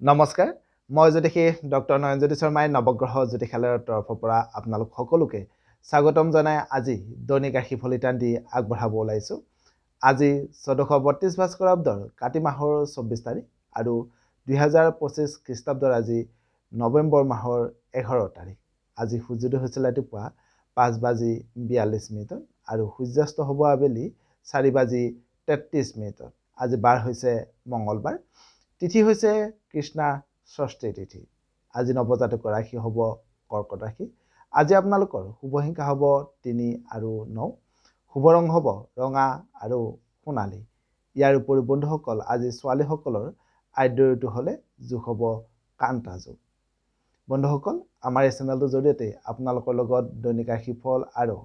নমস্কাৰ মই জ্যোতিষী ডক্টৰ নয়নজ্যোতি শৰ্মাই নৱগ্ৰহ জ্যোতিষালয়ৰ তৰফৰ পৰা আপোনালোক সকলোকে স্বাগতম জনাই আজি দৈনিক ৰাশি ফলিতান দি আগবঢ়াব ওলাইছোঁ। আজি চৈধ্যশ বত্ৰিছ ভাস্কৰাব্দৰ কাতি মাহৰ চৌব্বিছ তাৰিখ আৰু দুহেজাৰ পঁচিছ খ্ৰীষ্টাব্দৰ আজি নৱেম্বৰ মাহৰ এঘাৰ তাৰিখ। আজি সূৰ্যোদয় হৈছিল ৰাতিপুৱা পাঁচ বাজি বিয়াল্লিছ মিনিটত আৰু সূৰ্যাস্ত হ'ব আবেলি চাৰি বাজি তেত্ৰিছ মিনিটত। আজি বাৰ হৈছে মঙলবাৰ তিথি হৈছে কৃষ্ণা ষষ্ঠী তিথি। আজি নৱজাতকৰ ৰাশি হ'ব কৰ্কট ৰাশি। আজি আপোনালোকৰ শুভ সংখ্যা হ'ব তিনি আৰু ন। শুভ ৰং হ'ব ৰঙা আৰু সোণালী। ইয়াৰ উপৰি বন্ধুসকল আজি ছোৱালীসকলৰ আদ্য ঋতু হ'লে যোগ হ'ব কান্তা যোগ। বন্ধুসকল আমাৰ এই চেনেলটোৰ জৰিয়তে আপোনালোকৰ লগত দৈনিক ৰাশিফল আৰু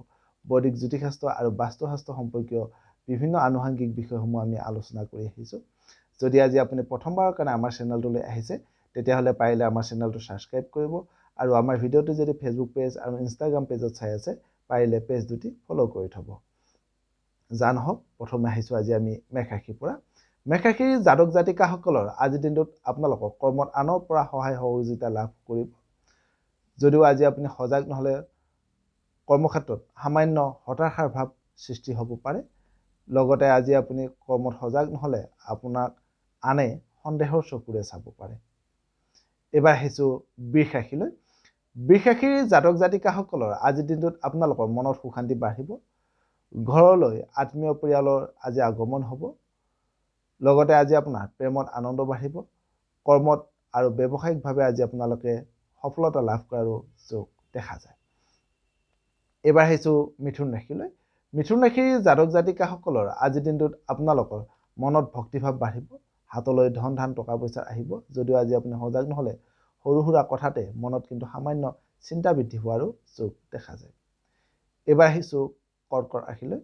বৈদিক জ্যোতিষাস্ত্ৰ আৰু বাস্তুশাস্ত্ৰ সম্পৰ্কীয় বিভিন্ন আনুষংগিক বিষয়সমূহ আমি আলোচনা কৰি আহিছোঁ। যদি আজি আপুনি প্ৰথমবাৰৰ কাৰণে আমাৰ চেনেলটোলৈ আহিছে তেতিয়াহ'লে পাৰিলে আমাৰ চেনেলটো ছাবস্ক্ৰাইব কৰিব আৰু আমাৰ ভিডিঅ'টো যদি ফেচবুক পেজ আৰু ইনষ্টাগ্ৰাম পেজত চাই আছে পাৰিলে পেজ দুটি ফ'ল' কৰি থ'ব। যা নহওক প্ৰথমে আহিছোঁ আজি আমি মেঘৰাশিৰ পৰা। মেঘৰাশিৰ জাতক জাতিকাসকলৰ আজিৰ দিনটোত আপোনালোকক কৰ্মত আনৰ পৰা সহায় সহযোগিতা লাভ কৰিব। যদিও আজি আপুনি সজাগ নহ'লে কৰ্মক্ষেত্ৰত সামান্য হতাশাৰ ভাৱ সৃষ্টি হ'ব পাৰে। লগতে আজি আপুনি কৰ্মত সজাগ নহ'লে আপোনাক আনে সন্দেহৰ চকুৰে চাব পাৰে। এইবাৰ আহিছোঁ বৃষ ৰাশিৰ জাতক জাতিকাসকলৰ আজিৰ দিনটোত আপোনালোকৰ মনত সুশান্তি বাঢ়িব। ঘৰলৈ আত্মীয় পৰিয়ালৰ আজি আগমন হ'ব। লগতে আজি আপোনাৰ প্ৰেমত আনন্দ বাঢ়িব। কৰ্মত আৰু ব্যৱসায়িকভাৱে আজি আপোনালোকে সফলতা লাভ কৰাৰো যোগ দেখা যায়। এইবাৰ আহিছোঁ মিথুন ৰাশিলৈ মিথুন ৰাশিৰ জাতক জাতিকাসকলৰ আজিৰ দিনটোত আপোনালোকৰ মনত ভক্তিভাৱ বাঢ়িব। হাতলৈ ধন ধান টকা পইচা আহিব। যদিও আজি আপুনি সজাগ নহ'লে সৰু সুৰা কথাতে মনত কিন্তু সামান্য চিন্তা বৃদ্ধি হোৱাৰো যোগ দেখা যায়। এইবাৰ আহিছোঁ কৰ্কট ৰাশিলৈ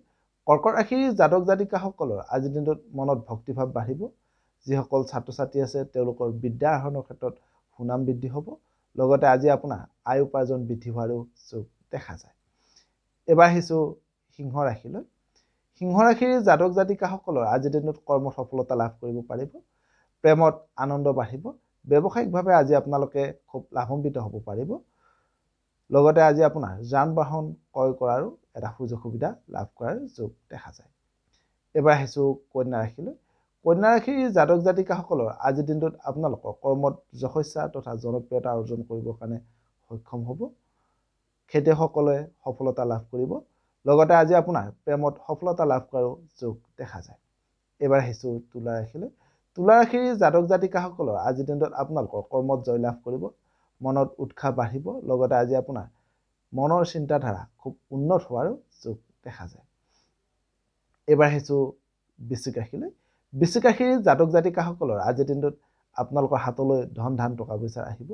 কৰ্কট ৰাশিৰ জাতক জাতিকাসকলৰ আজিৰ দিনটোত মনত ভক্তিভাৱ বাঢ়িব। যিসকল ছাত্ৰ ছাত্ৰী আছে তেওঁলোকৰ বিদ্যা আহৰণৰ ক্ষেত্ৰত সুনাম বৃদ্ধি হ'ব। লগতে আজি আপোনাৰ আয় উপাৰ্জন বৃদ্ধি হোৱাৰো যোগ দেখা যায়। এইবাৰ আহিছোঁ সিংহ ৰাশিলৈ সিংহ ৰাশিৰ জাতক জাতিকাসকলৰ আজিৰ দিনত কৰ্মত সফলতা লাভ কৰিব পাৰিব প্ৰেমত আনন্দ বাঢ়িব ব্যৱসায়িকভাৱে আজি আপোনালোকে খুব লাভান্বিত হ'ব পাৰিব। লগতে আজি আপোনাৰ যান বাহন ক্ৰয় কৰাৰো এটা সুযোগ সুবিধা লাভ কৰাৰ যোগ দেখা যায়। এইবাৰ আহিছোঁ কন্যা ৰাশিলৈ। কন্যা ৰাশিৰ জাতক জাতিকাসকলৰ আজিৰ দিনটোত আপোনালোকৰ কৰ্মত যশস্যা তথা জনপ্ৰিয়তা অৰ্জন কৰিবৰ কাৰণে সক্ষম হ'ব। খেতিয়কসকলে সফলতা লাভ কৰিব। লগতে আজি আপোনাৰ প্ৰেমত সফলতা লাভ কৰাৰো যোগ দেখা যায়। এইবাৰ আহিছোঁ তুলা ৰাশিলৈ। তুলা ৰাশিৰ জাতক জাতিকাসকলৰ আজিৰ দিনটোত আপোনালোকৰ কৰ্মত জয়লাভ কৰিব মনত উৎসাহ বাঢ়িব লগতে আজি আপোনাৰ মনৰ চিন্তাধাৰা খুব উন্নত হোৱাৰো যোগ দেখা যায়। এইবাৰ আহিছোঁ বৃশ্চিক ৰাশিলৈ। বৃশ্চিক ৰাশিৰ জাতক জাতিকাসকলৰ আজিৰ দিনটোত আপোনালোকৰ হাতলৈ ধন ধান টকা পইচা আহিব।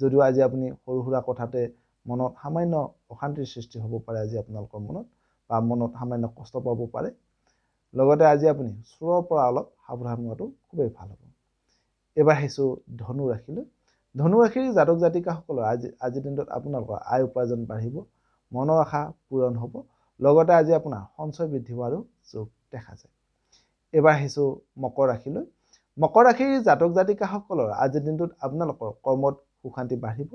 যদিও আজি আপুনি সৰু সুৰা কথাতে মনত সামান্য অশান্তিৰ সৃষ্টি হ'ব পাৰে আজি আপোনালোকৰ মনত বা মনত সামান্য কষ্ট পাব পাৰে। লগতে আজি আপুনি চোৰৰ পৰা অলপ সাৱধান হোৱাটো খুবেই ভাল হ'ব। এইবাৰ আহিছোঁ ধনু ৰাশিলৈ। ধনু ৰাশিৰ জাতক জাতিকাসকলৰ আজি আজিৰ দিনটোত আপোনালোকৰ আয় উপাৰ্জন বাঢ়িব মনৰ আশা পূৰণ হ'ব লগতে আজি আপোনাৰ সঞ্চয় বৃদ্ধি হোৱাৰো যোগ দেখা যায়। এইবাৰ আহিছোঁ মকৰ ৰাশিলৈ। মকৰ ৰাশিৰ জাতক জাতিকাসকলৰ আজিৰ দিনটোত আপোনালোকৰ কৰ্মত সুশান্তি বাঢ়িব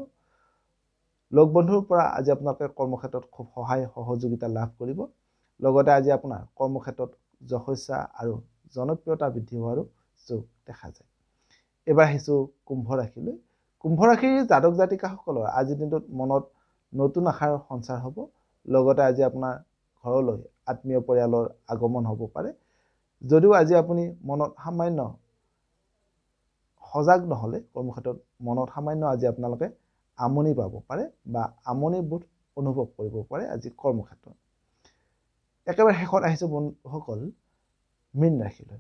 লগ বন্ধুৰ পৰা আজি আপোনালোকে কৰ্মক্ষেত্ৰত খুব সহায় সহযোগিতা লাভ কৰিব। লগতে আজি আপোনাৰ কৰ্মক্ষেত্ৰত যশস্যা আৰু জনপ্ৰিয়তা বৃদ্ধি হোৱাৰো যোগ দেখা যায়। এইবাৰ আহিছোঁ কুম্ভ ৰাশিলৈ। কুম্ভ ৰাশিৰ জাতক জাতিকাসকলৰ আজিৰ দিনটোত মনত নতুন আশাৰ সঞ্চাৰ হ'ব। লগতে আজি আপোনাৰ ঘৰলৈ আত্মীয় পৰিয়ালৰ আগমন হ'ব পাৰে। যদিও আজি আপুনি মনত সামান্য সজাগ নহ'লে কৰ্মক্ষেত্ৰত মনত সামান্য আজি আপোনালোকে আমনি পাব পাৰে বা আমনিবোধ অনুভৱ কৰিব পাৰে আজি কৰ্মক্ষেত্ৰত। একেবাৰে শেষত আহিছোঁ বন্ধুসকল মীন ৰাশিলৈ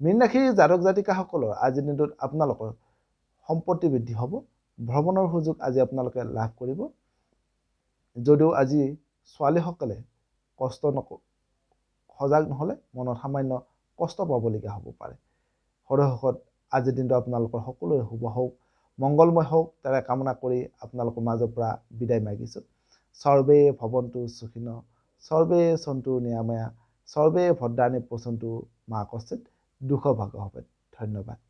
মীন ৰাশিৰ জাতক জাতিকাসকলৰ আজিৰ দিনটোত আপোনালোকৰ সম্পত্তি বৃদ্ধি হ'ব ভ্ৰমণৰ সুযোগ আজি আপোনালোকে লাভ কৰিব। যদিও আজি ছোৱালীসকলে কষ্ট নক সজাগ নহ'লে মনত সামান্য কষ্ট পাবলগীয়া হ'ব পাৰে। সৰহশেষত আজিৰ দিনটো আপোনালোকৰ সকলোৰে শুভ হওক। মংগলময় হওক তাৰে কামনা কৰি আপোনালোকৰ মাজৰ পৰা বিদায় মাগিছোঁ। সৰ্বে ভৱন্তু সুখীন সৰ্বে চন্তু নিৰাময়া সৰ্বে ভদ্ৰাণী পচন্তু মা কষ্টিত দুখ ভাগ হবে ধন্যবাদ।